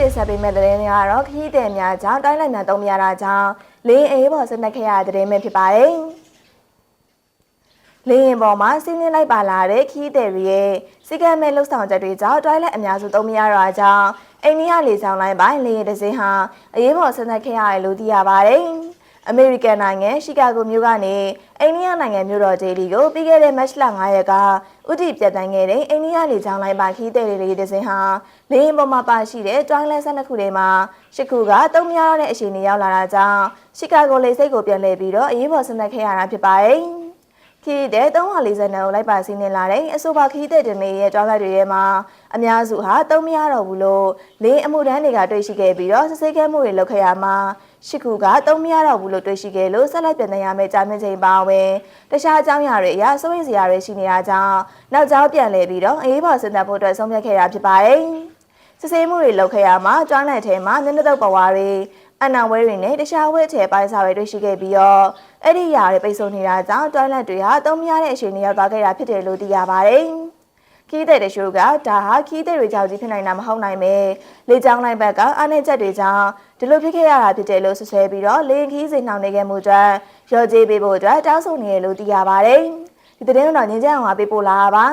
တင်ဆက်ပေးမယ့်သတင်းတွေကတော့ခရီးသည်များကြောင့်တိုင်းလိုက်များသုံးမရတာကြောင့်လင်းအေးပေါ်ဆက်နက်ခဲ့ရတဲ့သတင်းပဲဖြစ်ပါတယ်။လင်းရင်ပေါ်မှာစီးနှင်းလိုက်ပါလာတဲ့ခရီးသည်တွေရဲ့စီကံမဲ့လှုပ်ဆောင်ချက်တွေကြောင့်တိုင်းလိုက်အများစုသုံးမရတာကြောင့်အိန္ဒိယလေကြောင်းလိုင်းပိုင်းလင်းရင်တစ်စင်းဟာအရေးပေါ်ဆက်နက်ခဲ့ရတယ်လို့သိရပါတယ်။အမေရိကန်နိုင်ငံရှီကာဂိုမြို့ကနေ အိန္ဒိယနိုင်ငံမြို့တော်ဂျေလီကိုပြီးခဲ့တဲ့မတ်လ9ရက်ကဥတီပြတ်တန်းခဲ့တဲ့အိန္ဒိယလေကြောင်းလိုင်းပါခီးတဲ့လေးတစ်စင်းဟာလေယာဉ်ပေါ်မှာပါရှိတဲ့တွိုင်းလန်းဆက်နှစ်ခုထဲမှာရှစ်ခုကတုံးများတဲ့အခြေအနေရောက်လာတာကြောင့်ရှီကာဂိုလေဆိပ်ကိုပြန်လည်ပြီးတော့အရေးပေါ်ဆင်းသက်ခဲ့ရတာဖြစ်ပါတယ်။ခီးတဲ့340နဲ့လိုက်ပါစီးနေလာတဲ့အဆိုပါခီးတဲ့တင်လေးရဲ့တွားလိုက်တွေထဲမှာအများစုဟာတုံးမရတော့ဘူးလို့လေအမှုတန်းတွေကတွေ့ရှိခဲ့ပြီးတော့စစ်ဆေးခဲ့မှုတွေလုပ်ခဲ့ရမှာ ရှစ်ခုကတုံးမရတော့ဘူးလို့တွေ့ရှိခဲ့လို့ဆက်လက်ပြန်တင်ရမယ့်ကြာမြင့်ချိန်ပါဝင်တခြားအကြောင်းအရာတွေအရစိုးရိမ်စရာတွေရှိနေတာကြောင့်နောက်ကျောင်းပြန်လည်ပြီးတော့အေးပေါ်ဆင်သက်ဖို့အတွက်ဆုံးဖြတ်ခဲ့တာဖြစ်ပါတယ်။စစ်ဆေးမှုတွေလုပ်ခဲ့ရမှာကျွမ်းတဲ့ထဲမှာမျက်နှာတုပ်ပဝါတွေအနာဝဲတွေနဲ့တခြားဝဲထဲပိုင်းစာတွေတွေ့ရှိခဲ့ပြီးတော့အဲ့ဒီຢာတွေပိတ်ဆို့နေတာကြောင့်တွိုင်းလက်တွေဟာတုံးမရတဲ့အခြေအနေရောက်သွားခဲ့တာဖြစ်တယ်လို့သိရပါတယ်။ ခီးတဲ့တရှိုးကဒါဟာခီးတဲ့တွေကြောင့်ကြီးဖြစ်နိုင်တာမဟုတ်နိုင်ပဲလေကြောင်းလိုက်ဘက်ကအားနည်းချက်တွေကြောင့်ဒီလိုဖြစ်ခဲ့ရတာဖြစ်တယ်လို့ဆွဆွဲပြီးတော့လေခီးစိန်နှောင်နေခဲ့မှုအတွက်ရော်ကြေးပေးဖို့အတွက်တောင်းဆိုနေရလို့သိရပါတယ်ဒီသတင်းတော့ငင်းကြအောင်ပါပေးပို့လာပါ